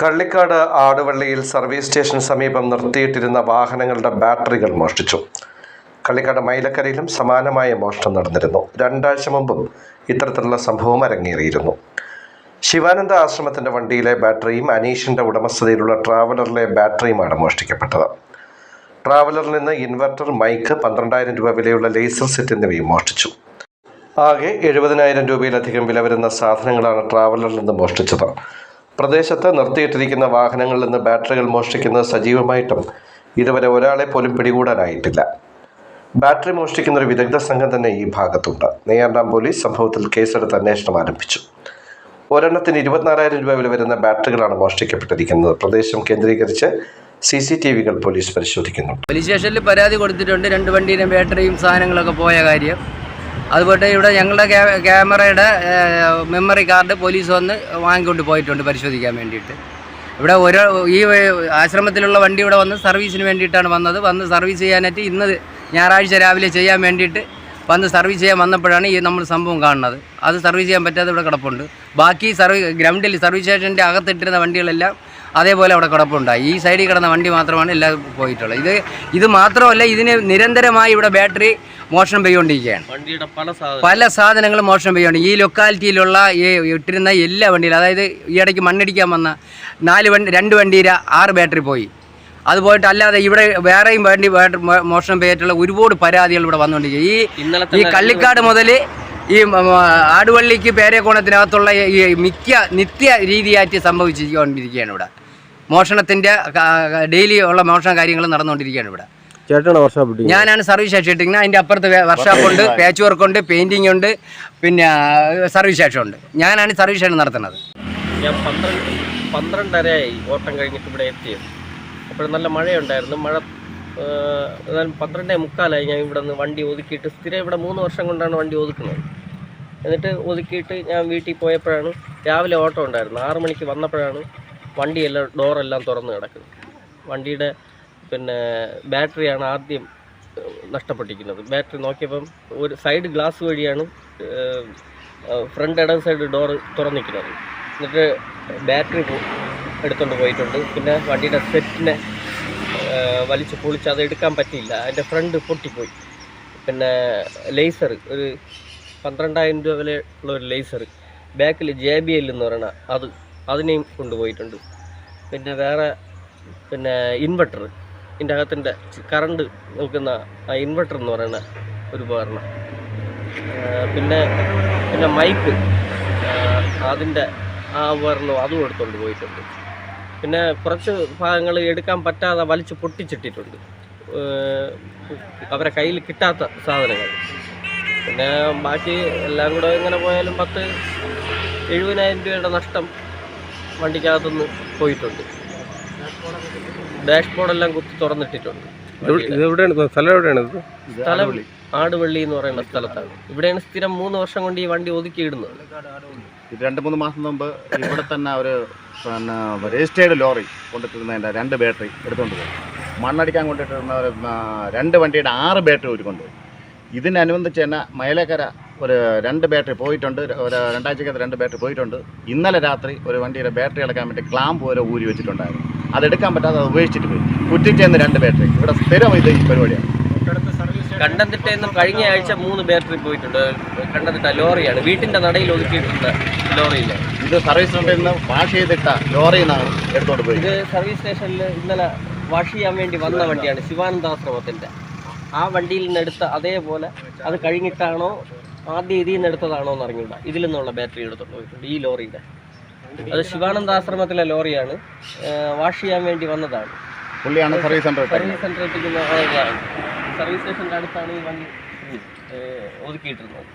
Kallikkad ആടുവള്ളിയിൽ service station സമീപം നിർത്തിയിട്ടിരുന്ന വാഹനങ്ങളുടെ ബാറ്ററികൾ മോഷ്ടിച്ചു. കള്ളിക്കാട് മൈലക്കരയിലും സമാനമായ മോഷണം നടന്നിരുന്നു. രണ്ടാഴ്ച മുമ്പും ഇത്തരത്തിലുള്ള സംഭവം അരങ്ങേറിയിരുന്നു. ശിവാനന്ദ ആശ്രമത്തിന്റെ വണ്ടിയിലെ ബാറ്ററിയും അനീഷിന്റെ ഉടമസ്ഥതയിലുള്ള ട്രാവലറിലെ ബാറ്ററിയുമാണ് മോഷ്ടിക്കപ്പെട്ടത്. ട്രാവലറിൽ നിന്ന് ഇൻവെർട്ടർ മൈക്ക് പന്ത്രണ്ടായിരം രൂപ വിലയുള്ള ലേസർ സെറ്റ് എന്നിവയും മോഷ്ടിച്ചു. ആകെ എഴുപതിനായിരം രൂപയിലധികം വില വരുന്ന സാധനങ്ങളാണ് ട്രാവലറിൽ നിന്ന് മോഷ്ടിച്ചത്. പ്രദേശത്ത് നിർത്തിയിട്ടിരിക്കുന്ന വാഹനങ്ങളിൽ നിന്ന് ബാറ്ററികൾ മോഷ്ടിക്കുന്നത് സജീവമായിട്ടും ഇതുവരെ ഒരാളെ പോലും പിടികൂടാനായിട്ടില്ല. ബാറ്ററി മോഷ്ടിക്കുന്ന ഒരു വിദഗ്ധ സംഘം തന്നെ ഈ ഭാഗത്തുണ്ട്. നെയ്യാണ്ടാം പോലീസ് സംഭവത്തിൽ കേസെടുത്ത് അന്വേഷണം ആരംഭിച്ചു. ഒരെണ്ണത്തിന് ഇരുപത്തിനാലായിരം രൂപ വില വരുന്ന ബാറ്ററികളാണ് മോഷ്ടിക്കപ്പെട്ടിരിക്കുന്നത്. പ്രദേശം കേന്ദ്രീകരിച്ച് സി സി ടി വികൾ പോലീസ് പരിശോധിക്കുന്നുണ്ട്. പോലീസ് സ്റ്റേഷനിൽ പരാതി കൊടുത്തിട്ടുണ്ട്. രണ്ട് വണ്ടിയിലും ബാറ്ററിയും സാധനങ്ങളൊക്കെ പോയ കാര്യം. അതുപോലെ ഇവിടെ ഞങ്ങളുടെ ക്യാമറയുടെ മെമ്മറി കാർഡ് പോലീസ് വന്ന് വാങ്ങിക്കൊണ്ട് പോയിട്ടുണ്ട് പരിശോധിക്കാൻ വേണ്ടിയിട്ട്. ഇവിടെ ഓരോ ഈ ആശ്രമത്തിലുള്ള വണ്ടി ഇവിടെ വന്ന് സർവീസിന് വേണ്ടിയിട്ടാണ് വന്നത്. വന്ന് സർവീസ് ചെയ്യാനായിട്ട് ഇന്ന് ഞായറാഴ്ച രാവിലെ ചെയ്യാൻ വേണ്ടിയിട്ട് വന്ന് സർവീസ് ചെയ്യാൻ വന്നപ്പോഴാണ് ഈ നമ്മൾ സംഭവം കാണുന്നത്. അത് സർവീസ് ചെയ്യാൻ പറ്റാതെ ഇവിടെ കിടപ്പുണ്ട്. ബാക്കി സർവീസ് ഗ്രൗണ്ടിൽ സർവീസ് സ്റ്റേഷന്റെ അകത്തിട്ടിരുന്ന വണ്ടികളെല്ലാം അതേപോലെ അവിടെ കിടപ്പുണ്ടായി. ഈ സൈഡിൽ കിടന്ന വണ്ടി മാത്രമാണ് എല്ലാം പോയിട്ടുള്ളത്. ഇത് ഇത് മാത്രമല്ല ഇതിന് നിരന്തരമായി ഇവിടെ ബാറ്ററി മോഷണം പെയ്തുകൊണ്ടിരിക്കുകയാണ്. വണ്ടിയുടെ പല സാധനം പല സാധനങ്ങളും മോഷണം പെയ്യുണ്ട് ഈ ലൊക്കാലിറ്റിയിലുള്ള ഈ ഇട്ടിരുന്ന എല്ലാ വണ്ടിയിലും അതായത് ഈ ഇടയ്ക്ക് മണ്ണടിക്കാൻ വന്ന നാല് വണ്ടി രണ്ട് വണ്ടിയുടെ ആറ് ബാറ്ററി പോയി. അത് പോയിട്ട് അല്ലാതെ ഇവിടെ വേറെയും വണ്ടി മോഷണം പെയ്തിട്ടുള്ള ഒരുപാട് പരാതികൾ ഇവിടെ വന്നുകൊണ്ടിരിക്കുക ഈ ഈ കള്ളിക്കാട് മുതൽ ഈ ആടുവള്ളിക്ക് പേരക്കോണത്തിനകത്തുള്ള ഈ മിക്ക നിത്യ രീതിയായിട്ട് സംഭവിച്ചുകൊണ്ടിരിക്കുകയാണ് ഇവിടെ. മോഷണത്തിന്റെ ഡെയിലി ഉള്ള മോഷണ കാര്യങ്ങൾ നടന്നുകൊണ്ടിരിക്കുകയാണ് ഇവിടെ. ചേട്ടനാണ് വർഷോപ്പ്. ഞാനാണ് സർവീസ് ഇട്ടിരിക്കുന്നത് അതിന്റെ അപ്പുറത്ത് വർഷോപ്പ് ഉണ്ട് പാച്ച് വർക്ക് ഉണ്ട് പെയിന്റിംഗ് ഉണ്ട് പിന്നെ സർവീസ് ശേഷം ഉണ്ട്. ഞാനാണ് സർവീസ് സ്റ്റേഷൻ നടത്തുന്നത്. ഞാൻ പന്ത്രണ്ട് പന്ത്രണ്ടരയായി ഓട്ടം കഴിഞ്ഞിട്ട് ഇവിടെ എത്തിയത്. അപ്പോൾ നല്ല മഴയുണ്ടായിരുന്നു. മഴ എന്നാലും പന്ത്രണ്ടേ മുക്കാലായി ഞാൻ ഇവിടെ നിന്ന് വണ്ടി ഒതുക്കിയിട്ട്. സ്ഥിരം ഇവിടെ മൂന്ന് വർഷം കൊണ്ടാണ് വണ്ടി ഒതുക്കുന്നത്. എന്നിട്ട് ഒതുക്കിയിട്ട് ഞാൻ വീട്ടിൽ പോയപ്പോഴാണ് രാവിലെ ഓട്ടം ഉണ്ടായിരുന്നു ആറ് മണിക്ക് വന്നപ്പോഴാണ് വണ്ടിയെല്ലാം ഡോറെല്ലാം തുറന്ന് കിടക്കും വണ്ടിയുടെ പിന്നെ ബാറ്ററിയാണ് ആദ്യം നഷ്ടപ്പെട്ടിരിക്കുന്നത്. ബാറ്ററി നോക്കിയപ്പം ഒരു സൈഡ് ഗ്ലാസ് വഴിയാണ് ഫ്രണ്ട് ഇടം സൈഡ് ഡോറ് തുറന്നിരിക്കുന്നത്. എന്നിട്ട് ബാറ്ററി എടുത്തുകൊണ്ട് പോയിട്ടുണ്ട്. പിന്നെ വണ്ടിയുടെ സെറ്റിനെ വലിച്ച് പൊളിച്ച് അത് എടുക്കാൻ പറ്റിയില്ല. അതിന്റെ ഫ്രണ്ട് പൊട്ടിപ്പോയി. പിന്നെ ലേസർ ഒരു പന്ത്രണ്ടായിരം രൂപ വിലയുള്ള ഒരു ലേസർ. ബാക്കിൽ ജെ ബി എൽ എന്ന് പറയണ അത് അതിനെയും കൊണ്ടുപോയിട്ടുണ്ട്. പിന്നെ വേറെ പിന്നെ ഇൻവെർട്ടർ ഇതിന്റെ അകത്തിന്റെ കറണ്ട് നോക്കുന്ന ആ ഇൻവെർട്ടർ എന്ന് പറയുന്ന ഒരു ഉപകരണം. പിന്നെ പിന്നെ മൈക്ക് അതിന്റെ ആ ഉപകരണം അതും എടുത്തുകൊണ്ട് പോയിട്ടുണ്ട്. പിന്നെ കുറച്ച് ഭാഗങ്ങൾ എടുക്കാൻ പറ്റാതെ വലിച്ചു പൊട്ടിച്ചിട്ടിട്ടുണ്ട്. അവരെ കയ്യിൽ കിട്ടാത്ത സാധനങ്ങൾ. പിന്നെ ബാക്കി എല്ലാം കൂടെ ഇങ്ങനെ പോയാലും പത്ത് എഴുപതിനായിരം രൂപയുടെ നഷ്ടം വണ്ടിക്കകത്തുനിന്ന് പോയിട്ടുണ്ട്. ഡാഷ്ബോർഡെല്ലാം കുത്തി തുറന്നിട്ടിട്ടുണ്ട്? സ്ഥലം എവിടെയാണ് സ്ഥലം ആടുവള്ളി എന്ന് പറയുന്ന സ്ഥലത്താണ്. ഇവിടെയാണ് സ്ഥിരം മൂന്ന് വർഷം കൊണ്ട് ഈ വണ്ടി ഒതുക്കിയിടുന്നത്. ഇത് രണ്ട് മൂന്ന് മാസം മുമ്പ് ഇവിടെ തന്നെ ഒരു പിന്നെ രജിസ്റ്റേർഡ് ലോറി കൊണ്ടിട്ടിരുന്നതിന്റെ രണ്ട് ബാറ്ററി എടുത്തുകൊണ്ട് പോയി. മണ്ണടിക്കാൻ കൊണ്ടിട്ടിരുന്ന രണ്ട് വണ്ടിയുടെ ആറ് ബാറ്ററി ഒരു കൊണ്ടുപോയി. ഇതിനനുബന്ധിച്ച് തന്നെ മയിലേക്കര ഒരു രണ്ട് ബാറ്ററി പോയിട്ടുണ്ട്. ഒരു രണ്ടാഴ്ചക്കകത്ത് രണ്ട് ബാറ്ററി പോയിട്ടുണ്ട്. ഇന്നലെ രാത്രി ഒരു വണ്ടിയുടെ ബാറ്ററി അടക്കാൻ വേണ്ടി ക്ലാമ്പ് പോലെ ഊരി വെച്ചിട്ടുണ്ടായിരുന്നു. അതെടുക്കാൻ പറ്റാതെ അത് ഉപേക്ഷിച്ചിട്ട് പോയി. കുറ്റിച്ചേന്ന് രണ്ട് ബാറ്ററി. ഇവിടെ സ്ഥിരം ഇത് ഈ പരിപാടിയാണ്. കണ്ടന്തിട്ട നിന്നും കഴിഞ്ഞ ആഴ്ച മൂന്ന് ബാറ്ററി പോയിട്ടുണ്ട്. കണ്ടന്തിട്ട ലോറിയാണ്. വീട്ടിന്റെ നടയിൽ ഒതുക്കിയിട്ടുണ്ട് ലോറിയിൽ. ഇത് സർവീസ് സെന്ററിൽ നിന്ന് വാഷ് ചെയ്തിട്ട ലോറിയിൽ നിന്നാണ് എടുത്തോണ്ട് പോയി ഇത് സർവീസ് സ്റ്റേഷനിൽ ഇന്നലെ വാഷ് ചെയ്യാൻ വേണ്ടി വന്ന വണ്ടിയാണ് ശിവാനന്ദാശ്രമത്തിന്റെ ആ വണ്ടിയിൽ നിന്ന് എടുത്ത അതേപോലെ അത് കഴിഞ്ഞിട്ടാണോ ആദ്യം ഇതിൽ നിന്ന് എടുത്തതാണോ എന്ന് അറിഞ്ഞൂടാ ഇതിൽ നിന്നുള്ള ബാറ്ററി എടുത്തോണ്ട് പോയിട്ടുണ്ട് ഈ ലോറിയുടെ. അത് ശിവാനന്ദ ആശ്രമത്തിലെ ലോറിയാണ്. വാഷ് ചെയ്യാൻ വേണ്ടി വന്നതാണ്. പുള്ളിയാണ് സർവീസ് സെന്ററിൽ സർവീസ് സെന്ററിൽ സർവീസ് സ്റ്റേഷന്റെ അടുത്താണ് ഈ വണ്ടി ഒതുക്കിയിട്ടിരുന്നത്.